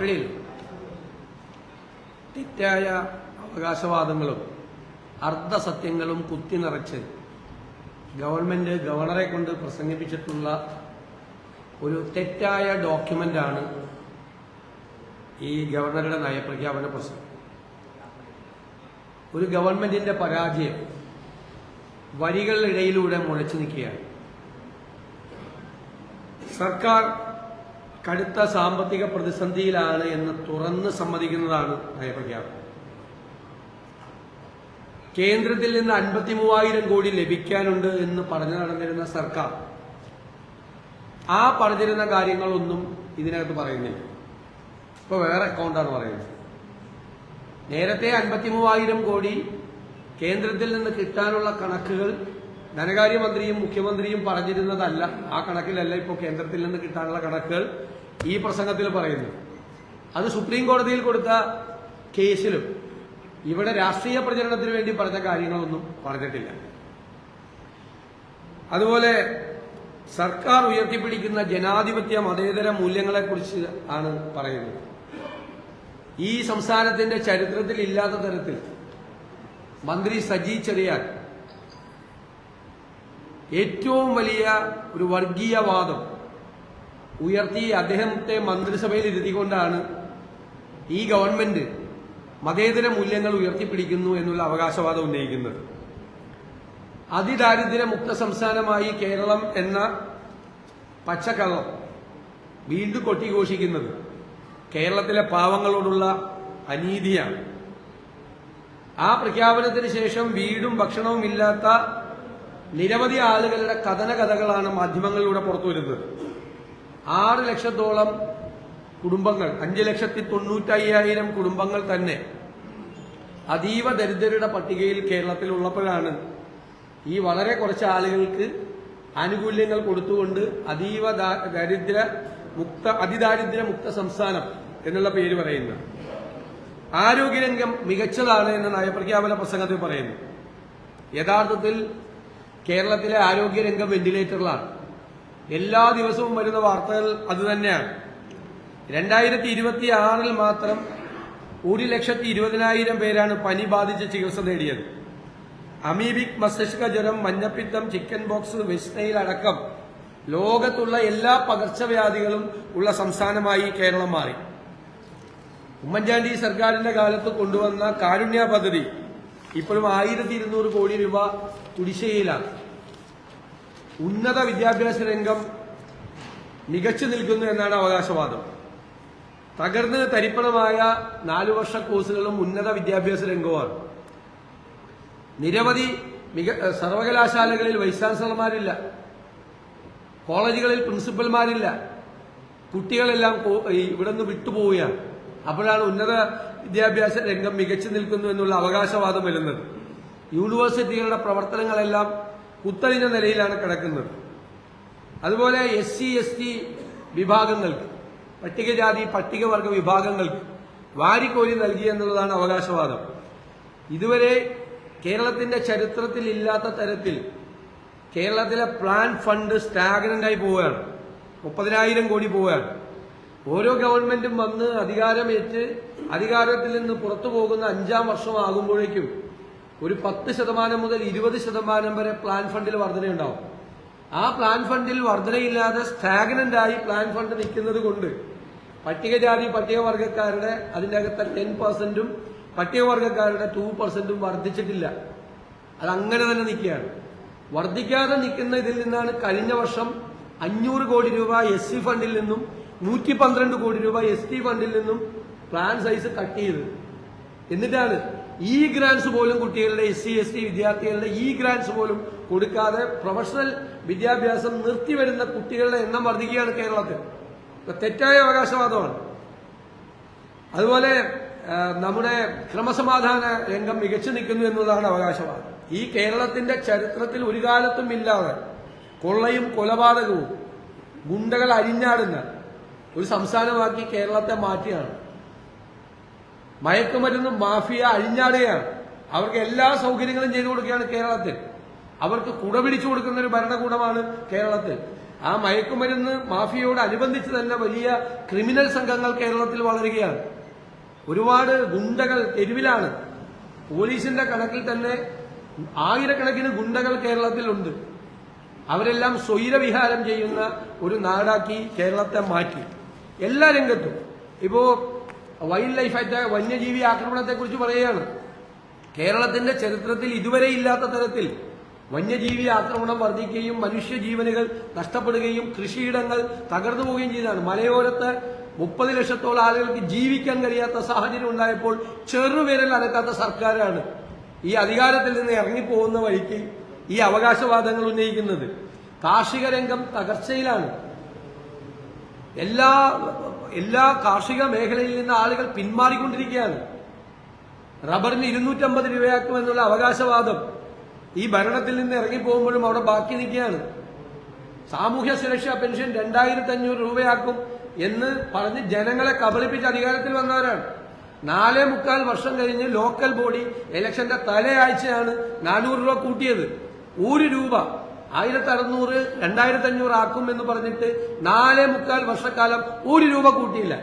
മക്കളിൽ തെറ്റായ അവകാശവാദങ്ങളും അർദ്ധസത്യങ്ങളും കുത്തി നിറച്ച് ഗവൺമെന്റ് ഗവർണറെ കൊണ്ട് പ്രസംഗിപ്പിച്ചിട്ടുള്ള ഒരു തെറ്റായ ഡോക്യുമെന്റാണ് ഈ ഗവർണറുടെ നയപ്രഖ്യാപന പ്രസംഗം. ഒരു ഗവൺമെന്റിന്റെ പരാജയം വരികളിടയിലൂടെ മുഴച്ചു നിൽക്കുകയാണ്. സർക്കാർ കടുത്ത സാമ്പത്തിക പ്രതിസന്ധിയിലാണ് എന്ന് തുറന്ന് സമ്മതിക്കുന്നതാണ് നയപ്രഖ്യാപനം കേന്ദ്രത്തിൽ നിന്ന് അൻപത്തി മൂവായിരം കോടി ലഭിക്കാനുണ്ട് എന്ന് പറഞ്ഞു നടന്നിരുന്ന സർക്കാർ ആ പറഞ്ഞിരുന്ന കാര്യങ്ങളൊന്നും ഇതിനകത്ത് പറയുന്നില്ല. ഇപ്പൊ വേറെ അക്കൗണ്ടാണ് പറയുന്നത്. നേരത്തെ അൻപത്തി മൂവായിരം കോടി കേന്ദ്രത്തിൽ നിന്ന് കിട്ടാനുള്ള കണക്കുകൾ ധനകാര്യമന്ത്രിയും മുഖ്യമന്ത്രിയും പറഞ്ഞിരുന്നതല്ല. ആ കണക്കിലല്ല ഇപ്പോൾ കേന്ദ്രത്തിൽ നിന്ന് കിട്ടാനുള്ള കണക്കുകൾ ഈ പ്രസംഗത്തിൽ പറയുന്നു. അത് സുപ്രീം കോടതിയിൽ കൊടുത്ത കേസിലും ഇവിടെ രാഷ്ട്രീയ പ്രചരണത്തിന് വേണ്ടി പറഞ്ഞ കാര്യങ്ങളൊന്നും പറഞ്ഞിട്ടില്ല. അതുപോലെ സർക്കാർ ഉയർത്തിപ്പിടിക്കുന്ന ജനാധിപത്യ മതേതര മൂല്യങ്ങളെക്കുറിച്ച് ആണ് പറയുന്നത്. ഈ സംസ്ഥാനത്തിന്റെ ചരിത്രത്തിൽ ഇല്ലാത്ത തരത്തിൽ മന്ത്രി സജി ചെറിയാൻ ഏറ്റവും വലിയ ഒരു വർഗീയവാദം ഉയർത്തി അദ്ദേഹത്തെ മന്ത്രിസഭയിൽ ഇരുത്തിക്കൊണ്ടാണ് ഈ ഗവൺമെന്റ് മതേതര മൂല്യങ്ങൾ ഉയർത്തിപ്പിടിക്കുന്നു എന്നുള്ള അവകാശവാദം ഉന്നയിക്കുന്നത്. അതിദാരിദ്ര്യ മുക്ത സംസ്ഥാനമായി കേരളം എന്ന പച്ചക്കള്ളം വീണ്ടും കൊട്ടിഘോഷിക്കുന്നത് കേരളത്തിലെ പാവങ്ങളോടുള്ള അനീതിയാണ്. ആ പ്രഖ്യാപനത്തിന് ശേഷം വീടും ഭക്ഷണവും ഇല്ലാത്ത നിരവധി ആളുകളുടെ കഥന കഥകളാണ് മാധ്യമങ്ങളിലൂടെ പുറത്തുവരുന്നത് ആറ് ലക്ഷത്തോളം കുടുംബങ്ങൾ അഞ്ച് ലക്ഷത്തി തൊണ്ണൂറ്റയ്യായിരം കുടുംബങ്ങൾ തന്നെ അതീവ ദരിദ്രരുടെ പട്ടികയിൽ കേരളത്തിൽ ഉള്ളപ്പോഴാണ് ഈ വളരെ കുറച്ച് ആളുകൾക്ക് ആനുകൂല്യങ്ങൾ കൊടുത്തുകൊണ്ട് അതീവ ദരിദ്ര മുക്ത അതിദാരിദ്ര്യ മുക്ത സംസ്ഥാനം എന്നുള്ള പേര് പറയുന്നത്. ആരോഗ്യരംഗം മികച്ചതാണ് എന്ന് നയപ്രഖ്യാപന പ്രസംഗത്തിൽ പറയുന്നു. യഥാർത്ഥത്തിൽ കേരളത്തിലെ ആരോഗ്യരംഗം വെന്റിലേറ്ററിലാണ്. എല്ലാ ദിവസവും വരുന്ന വാർത്തകൾ അത് തന്നെയാണ്. രണ്ടായിരത്തി ഇരുപത്തി ആറിൽ മാത്രം ഒരു ലക്ഷത്തി ഇരുപതിനായിരം പേരാണ് പനി ബാധിച്ച് ചികിത്സ നേടിയത്. അമീബിക് മസ്തിഷ്ക ജ്വരം മഞ്ഞപ്പിത്തം ചിക്കൻ ബോക്സ് വെസ്റ്റൈൽ അടക്കം ലോകത്തുള്ള എല്ലാ പകർച്ചവ്യാധികളും ഉള്ള സംസ്ഥാനമായി കേരളം മാറി. ഉമ്മൻചാണ്ടി സർക്കാരിന്റെ കാലത്ത് കൊണ്ടുവന്ന കാരുണ്യ പദ്ധതി ഇപ്പോഴും ആയിരത്തി കോടി രൂപ കുടിശ്ശികയിലാണ്. ഉന്നത വിദ്യാഭ്യാസ രംഗം മികച്ചു നിൽക്കുന്നു എന്നാണ് അവകാശവാദം. തകർന്ന് തരിപ്പണമായ നാലു വർഷ കോഴ്സുകളും ഉന്നത വിദ്യാഭ്യാസ രംഗവുമാണ്. നിരവധി സർവകലാശാലകളിൽ വൈസ് ചാൻസലർമാരില്ല കോളേജുകളിൽ പ്രിൻസിപ്പൽമാരില്ല. കുട്ടികളെല്ലാം ഇവിടെ നിന്ന് വിട്ടുപോവുകയാണ്. അപ്പോഴാണ് ഉന്നത വിദ്യാഭ്യാസ രംഗം മികച്ചു നിൽക്കുന്നു എന്നുള്ള അവകാശവാദം വരുന്നത്. യൂണിവേഴ്സിറ്റികളുടെ പ്രവർത്തനങ്ങളെല്ലാം കുത്തഴിഞ്ഞ നിലയിലാണ് കിടക്കുന്നത്. അതുപോലെ എസ് സി എസ് ടി വിഭാഗങ്ങൾക്ക് പട്ടികജാതി പട്ടികവർഗ വിഭാഗങ്ങൾക്ക് വാരിക്കോരി നൽകി എന്നുള്ളതാണ് അവകാശവാദം. ഇതുവരെ കേരളത്തിന്റെ ചരിത്രത്തിൽ ഇല്ലാത്ത തരത്തിൽ കേരളത്തിലെ പ്ലാൻ ഫണ്ട് സ്റ്റാഗ്നന്റായി പോവുകയാണ്. മുപ്പതിനായിരം കോടി പോവുകയാണ്. ഓരോ ഗവൺമെന്റും വന്ന് അധികാരമേറ്റ് അധികാരത്തിൽ നിന്ന് പുറത്തു പോകുന്ന അഞ്ചാം വർഷമാകുമ്പോഴേക്കും ഒരു പത്ത് ശതമാനം മുതൽ ഇരുപത് ശതമാനം വരെ പ്ലാൻ ഫണ്ടിൽ വർധനയുണ്ടാവും. ആ പ്ലാൻ ഫണ്ടിൽ വർധനയില്ലാതെ സ്റ്റാഗ്നന്റ് ആയി പ്ലാൻ ഫണ്ട് നിൽക്കുന്നത് കൊണ്ട് പട്ടികജാതി പട്ടികവർഗക്കാരുടെ അതിന്റെ അകത്തെ ടെൻ പെർസെന്റും പട്ടികവർഗക്കാരുടെ ടു പെർസെന്റും വർദ്ധിച്ചിട്ടില്ല. അത് അങ്ങനെ തന്നെ നിൽക്കുകയാണ്. വർദ്ധിക്കാതെ നിൽക്കുന്ന ഇതിൽ നിന്നാണ് കഴിഞ്ഞ വർഷം അഞ്ഞൂറ് കോടി രൂപ എസ് സി ഫണ്ടിൽ നിന്നും നൂറ്റി പന്ത്രണ്ട് കോടി രൂപ എസ് ടി ഫണ്ടിൽ നിന്നും പ്ലാൻ സൈസ് കട്ട് ചെയ്തത്. എന്നിട്ടാണ് ഈ ഗ്രാൻസ് പോലും കുട്ടികളുടെ എസ് സി എസ് ടി വിദ്യാർത്ഥികളുടെ ഈ ഗ്രാൻസ് പോലും കൊടുക്കാതെ പ്രൊഫഷണൽ വിദ്യാഭ്യാസം നിർത്തിവരുന്ന കുട്ടികളുടെ എണ്ണം വർദ്ധിക്കുകയാണ് കേരളത്തിൽ. തെറ്റായ അവകാശവാദമാണ് അതുപോലെ നമ്മുടെ ക്രമസമാധാന രംഗം മികച്ചു നിൽക്കുന്നു എന്നതാണ് അവകാശവാദം. ഈ കേരളത്തിന്റെ ചരിത്രത്തിൽ ഒരു കാലത്തും ഇല്ലാതെ കൊള്ളയും കൊലപാതകവും ഗുണ്ടകൾ അരിഞ്ഞാടുന്ന ഒരു സംസ്ഥാനമാക്കി കേരളത്തെ മാറ്റിയാണ്. മയക്കുമരുന്ന് മാഫിയ അഴിഞ്ഞാടുകയാണ്. അവർക്ക് എല്ലാ സൗകര്യങ്ങളും ചെയ്തു കൊടുക്കുകയാണ് കേരളത്തിൽ. അവർക്ക് കുട പിടിച്ചു കൊടുക്കുന്ന ഒരു ഭരണകൂടമാണ് കേരളത്തിൽ. ആ മയക്കുമരുന്ന് മാഫിയയോട് അനുബന്ധിച്ച് തന്നെ വലിയ ക്രിമിനൽ സംഘങ്ങൾ കേരളത്തിൽ വളരുകയാണ്. ഒരുപാട് ഗുണ്ടകൾ തെരുവിലാണ്. പോലീസിന്റെ കണക്കിൽ തന്നെ ആയിരക്കണക്കിന് ഗുണ്ടകൾ കേരളത്തിലുണ്ട് അവരെല്ലാം സ്വൈരവിഹാരം ചെയ്യുന്ന ഒരു നാടാക്കി കേരളത്തെ മാറ്റി. എല്ലാ രംഗത്തും. ഇപ്പോ വൈൽഡ് ലൈഫ് അറ്റാക്ക് വന്യജീവി ആക്രമണത്തെ കുറിച്ച് പറയുകയാണ്. കേരളത്തിന്റെ ചരിത്രത്തിൽ ഇതുവരെ ഇല്ലാത്ത തരത്തിൽ വന്യജീവി ആക്രമണം വർദ്ധിക്കുകയും മനുഷ്യജീവനുകൾ നഷ്ടപ്പെടുകയും കൃഷിയിടങ്ങൾ തകർന്നു പോവുകയും ചെയ്തതാണ്. മലയോരത്ത് മുപ്പത് ലക്ഷത്തോളം ആളുകൾക്ക് ജീവിക്കാൻ കഴിയാത്ത സാഹചര്യം ഉണ്ടായപ്പോൾ ചെറുവിരൽ അനക്കാത്ത സർക്കാരാണ് ഈ അധികാരത്തിൽ നിന്ന് ഇറങ്ങിപ്പോകുന്ന വഴിക്ക് ഈ അവകാശവാദങ്ങൾ ഉന്നയിക്കുന്നത്. കാർഷിക രംഗം തകർച്ചയിലാണ്. എല്ലാ എല്ലാ കാർഷിക മേഖലയിൽ നിന്ന് ആളുകൾ പിന്മാറിക്കൊണ്ടിരിക്കുകയാണ്. റബ്ബറിന് ഇരുന്നൂറ്റമ്പത് രൂപയാക്കുമെന്നുള്ള അവകാശവാദം ഈ ഭരണത്തിൽ നിന്ന് ഇറങ്ങിപ്പോകുമ്പോഴും അവിടെ ബാക്കി നിൽക്കുകയാണ്. സാമൂഹ്യ സുരക്ഷാ പെൻഷൻ രണ്ടായിരത്തി അഞ്ഞൂറ് രൂപയാക്കും എന്ന് പറഞ്ഞ് ജനങ്ങളെ കബളിപ്പിച്ച് അധികാരത്തിൽ വന്നവരാണ്. നാലേ മുക്കാൽ വർഷം കഴിഞ്ഞ് ലോക്കൽ ബോഡി ഇലക്ഷന്റെ തലയാഴ്ചയാണ് നാനൂറ് രൂപ കൂട്ടിയത്. ഒരു രൂപ ആയിരത്തി അറുന്നൂറ് രണ്ടായിരത്തി അഞ്ഞൂറ് ആക്കും എന്ന് പറഞ്ഞിട്ട് നാലേ മുക്കാൽ വർഷക്കാലം ഒരു രൂപ കൂട്ടിയില്ല.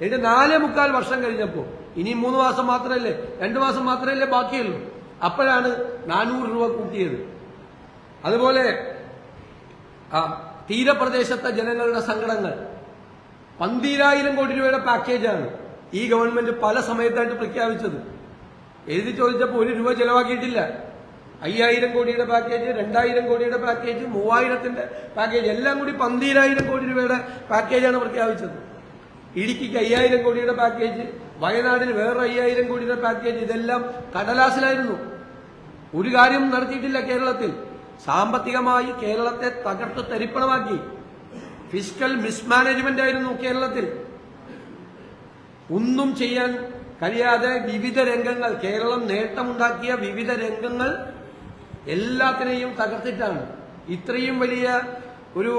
എന്നിട്ട് നാലേ മുക്കാൽ വർഷം കഴിഞ്ഞപ്പോ ഇനി മൂന്ന് മാസം മാത്രമല്ലേ രണ്ടു മാസം മാത്രമല്ലേ ബാക്കിയുള്ളൂ. അപ്പോഴാണ് നാനൂറ് രൂപ കൂട്ടിയത്. അതുപോലെ ആ തീരപ്രദേശത്തെ ജനങ്ങളുടെ സങ്കടങ്ങൾ. പന്തീരായിരം കോടി രൂപയുടെ പാക്കേജാണ് ഈ ഗവൺമെന്റ് പല സമയത്തായിട്ട് പ്രഖ്യാപിച്ചത്. എഴുതി ചോദിച്ചപ്പോൾ ഒരു രൂപ ചെലവാക്കിയിട്ടില്ല. അയ്യായിരം കോടിയുടെ പാക്കേജ് രണ്ടായിരം കോടിയുടെ പാക്കേജ് മൂവായിരത്തിന്റെ പാക്കേജ് എല്ലാം കൂടി പന്തീരായിരം കോടി രൂപയുടെ പാക്കേജാണ് പ്രഖ്യാപിച്ചത്. ഇടുക്കിക്ക് അയ്യായിരം കോടിയുടെ പാക്കേജ് വയനാടിന് വേറെ അയ്യായിരം കോടിയുടെ പാക്കേജ് ഇതെല്ലാം കടലാസിലായിരുന്നു. ഒരു കാര്യം നടത്തിയിട്ടില്ല കേരളത്തിൽ. സാമ്പത്തികമായി കേരളത്തെ തകർത്ത് തരിപ്പണമാക്കി. ഫിസിക്കൽ മിസ്മാനേജ്മെന്റ് ആയിരുന്നു കേരളത്തിൽ. ഒന്നും ചെയ്യാൻ കഴിയാതെ വിവിധ രംഗങ്ങൾ കേരളം നേട്ടമുണ്ടാക്കിയ വിവിധ രംഗങ്ങൾ എല്ലാത്തിനെയും തകർത്തിട്ടാണ്. ഇത്രയും വലിയ ഒരു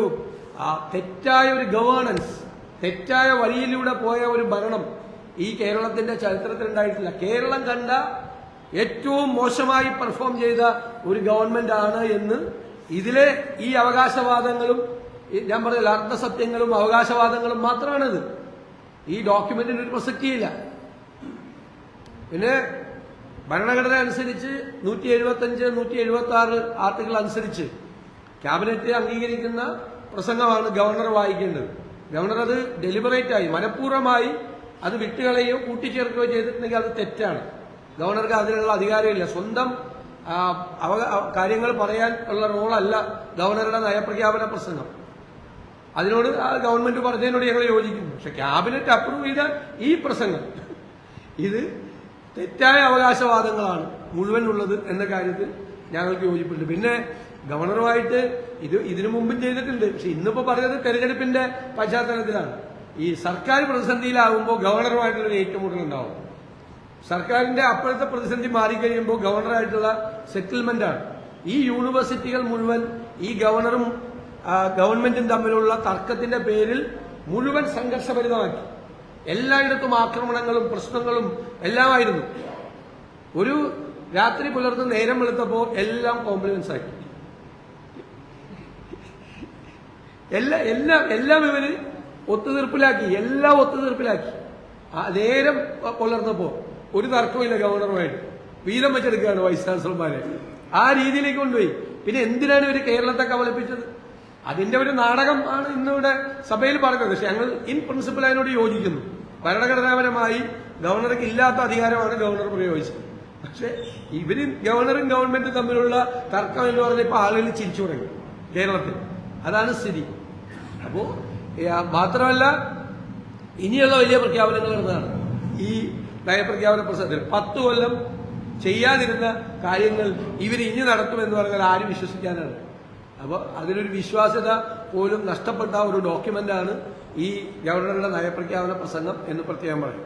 തെറ്റായ ഒരു ഗവേണൻസ് തെറ്റായ വഴിയിലൂടെ പോയ ഒരു ഭരണം ഈ കേരളത്തിന്റെ ചരിത്രത്തിൽ ഉണ്ടായിട്ടില്ല. കേരളം കണ്ട ഏറ്റവും മോശമായി പെർഫോം ചെയ്ത ഒരു ഗവൺമെന്റ് ആണ് എന്ന് ഇതിലെ ഈ അവകാശവാദങ്ങളും ഞാൻ പറഞ്ഞ അർത്ഥസത്യങ്ങളും അവകാശവാദങ്ങളും മാത്രമാണിത്. ഈ ഡോക്യുമെന്റിന് ഒരു പ്രസക്തിയില്ല. പിന്നെ ഭരണഘടന അനുസരിച്ച് നൂറ്റി എഴുപത്തി അഞ്ച് നൂറ്റി എഴുപത്തി ആറ് ആർട്ടിക്കിൾ അനുസരിച്ച് ക്യാബിനറ്റ് അംഗീകരിക്കുന്ന പ്രസംഗമാണ് ഗവർണർ വായിക്കേണ്ടത്. ഗവർണർ അത് ഡെലിബറേറ്റ് ആയി മനഃപൂർവമായി അത് വിട്ടുകളയോ കൂട്ടിച്ചേർക്കുകയോ ചെയ്തിട്ടുണ്ടെങ്കിൽ അത് തെറ്റാണ്. ഗവർണർക്ക് അതിനുള്ള അധികാരമില്ല. സ്വന്തം കാര്യങ്ങൾ പറയാൻ ഉള്ള റോളല്ല ഗവർണറുടെ നയപ്രഖ്യാപന പ്രസംഗം. അതിനോട് ഗവൺമെന്റ് പറഞ്ഞതിനോട് ഞങ്ങൾ യോജിക്കുന്നു. പക്ഷെ ക്യാബിനറ്റ് അപ്രൂവ് ചെയ്ത ഈ പ്രസംഗം ഇത് തെറ്റായ അവകാശവാദങ്ങളാണ് മുഴുവൻ ഉള്ളത് എന്ന കാര്യത്തിൽ ഞങ്ങൾക്ക് യോജിപ്പുണ്ട്. പിന്നെ ഗവർണറുമായിട്ട് ഇത് ഇതിനു മുമ്പും ചെയ്തിട്ടുണ്ട്. പക്ഷെ ഇന്നിപ്പോ പറഞ്ഞത് തെരഞ്ഞെടുപ്പിന്റെ പശ്ചാത്തലത്തിലാണ്. ഈ സർക്കാർ പ്രതിസന്ധിയിലാകുമ്പോൾ ഗവർണറുമായിട്ടുള്ള ഏറ്റുമുട്ടൽ ഉണ്ടാവും. സർക്കാരിന്റെ അപ്പോഴത്തെ പ്രതിസന്ധി മാറിക്കഴിയുമ്പോൾ ഗവർണറായിട്ടുള്ള സെറ്റിൽമെന്റ് ആണ് ഈ യൂണിവേഴ്സിറ്റികൾ മുഴുവൻ ഈ ഗവർണറും ഗവൺമെന്റും തമ്മിലുള്ള തർക്കത്തിന്റെ പേരിൽ മുഴുവൻ സംഘർഷഭരിതമാക്കി. എല്ലായിടത്തും ആക്രമണങ്ങളും പ്രശ്നങ്ങളും എല്ലാമായിരുന്നു. ഒരു രാത്രി പുലർന്ന് നേരം വെളുത്തപ്പോ എല്ലാം കോംപ്ലിമെന്റ്സ് ആക്കി എല്ലാ എല്ലാം എല്ലാം ഇവർ ഒത്തുതീർപ്പിലാക്കി എല്ലാം ഒത്തുതീർപ്പിലാക്കി. നേരം പുലർന്നപ്പോ ഒരു തർക്കമില്ല ഗവർണറുമായിട്ട്. വീരം വെച്ചെടുക്കുകയാണ് വൈസ് ചാൻസലർമാരെ. ആ രീതിയിലേക്ക് കൊണ്ടുപോയി. പിന്നെ എന്തിനാണ് ഇവർ കേരളത്തെ കബളിപ്പിച്ചത്? അതിന്റെ ഒരു നാടകം ആണ് ഇന്നിവിടെ സഭയിൽ പറഞ്ഞത്. പക്ഷെ ഞങ്ങൾ ഇൻ പ്രിൻസിപ്പൽ അതിനോട് യോജിക്കുന്നു. ഭരണഘടനാപരമായി ഗവർണർക്ക് ഇല്ലാത്ത അധികാരമാണ് ഗവർണർ പ്രയോഗിച്ചത് പക്ഷേ ഇവർ ഗവർണറും ഗവൺമെന്റും തമ്മിലുള്ള തർക്കം എന്ന് പറഞ്ഞപ്പോൾ ആളുകൾ ചിരിച്ചു തുടങ്ങി കേരളത്തിൽ. അതാണ് സ്ഥിതി. അപ്പോ മാത്രമല്ല ഇനിയുള്ള വലിയ പ്രഖ്യാപനങ്ങൾ എന്നതാണ് ഈ നയപ്രഖ്യാപന പ്രസംഗത്തിൽ പത്ത് കൊല്ലം ചെയ്യാതിരുന്ന കാര്യങ്ങൾ ഇവർ ഇനി നടത്തുമെന്ന് പറഞ്ഞാൽ ആരും വിശ്വസിക്കാനാണ് അപ്പോൾ അതിനൊരു വിശ്വാസ്യത പോലും നഷ്ടപ്പെട്ട ഒരു ഡോക്യുമെന്റാണ് ഈ ഗവർണറുടെ നയപ്രഖ്യാപന പ്രസംഗം എന്ന് പ്രത്യേകം പറയും.